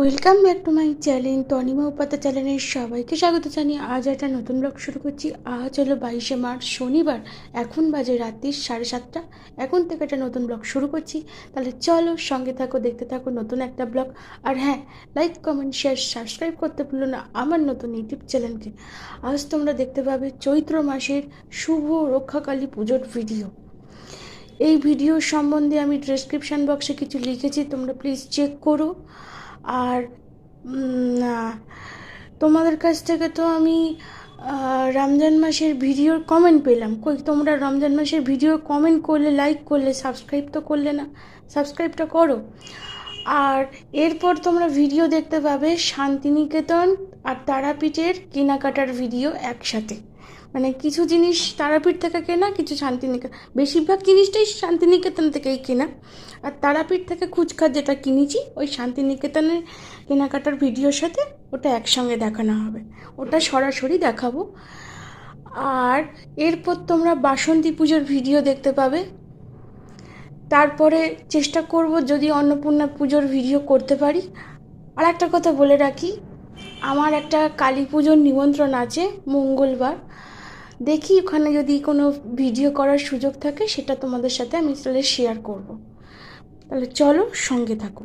Welcome back to my channel Tanima Upadhyay চ্যানেলের সবাইকে স্বাগত জানিয়ে আজ একটা নতুন ব্লগ শুরু করছি। আজ হলো বাইশে মার্চ, শনিবার, এখন বাজে রাত্রি সাড়ে সাতটা। এখন থেকে একটা নতুন ব্লগ শুরু করছি। তাহলে চলো সঙ্গে থাকো, দেখতে থাকো নতুন একটা ব্লগ আর হ্যাঁ লাইক কমেন্ট শেয়ার সাবস্ক্রাইব করতে ভুলো না আমার নতুন ইউটিউব চ্যানেলকে। আজ তোমরা দেখতে পাবে চৈত্র মাসের শুভ রক্ষাকালী পুজোর ভিডিও এই ভিডিও সম্বন্ধে আমি ডেসক্রিপশান বক্সে কিছু লিখেছি, তোমরা প্লিজ চেক করো। আর তোমাদের কাছ থেকে তো আমি রমজান মাসের ভিডিওর কমেন্ট পেলাম। কই, তোমরা রমজান মাসের ভিডিও কমেন্ট করলে লাইক করলে সাবস্ক্রাইব তো করলে না সাবস্ক্রাইবটা করো। আর এরপর তোমরা ভিডিও দেখতে পাবে শান্তিনিকেতন আর তারাপীঠের কেনাকাটার ভিডিও একসাথে। মানে কিছু জিনিস তারাপীঠ থেকে কেনা, কিছু শান্তিনিকেতন। বেশিরভাগ জিনিসটাই শান্তিনিকেতন থেকেই কেনা। আর তারাপীঠ থেকে খুচখাচ যেটা কিনেছি, ওই শান্তিনিকেতনের কেনাকাটার ভিডিওর সাথে ওটা একসঙ্গে দেখানো হবে। ওটা সরাসরি দেখাবো। আর এরপর তোমরা বাসন্তী পুজোর ভিডিও দেখতে পাবে। তারপরে চেষ্টা করব যদি অন্নপূর্ণা পুজোর ভিডিও করতে পারি। আর একটা কথা বলে রাখি, আমার একটা কালী পুজোর নিমন্ত্রণ আছে মঙ্গলবার। দেখি ওখানে যদি কোনো ভিডিও করার সুযোগ থাকে, সেটা তোমাদের সাথে আমি তাহলে শেয়ার করব। তাহলে চলো সঙ্গে থাকো।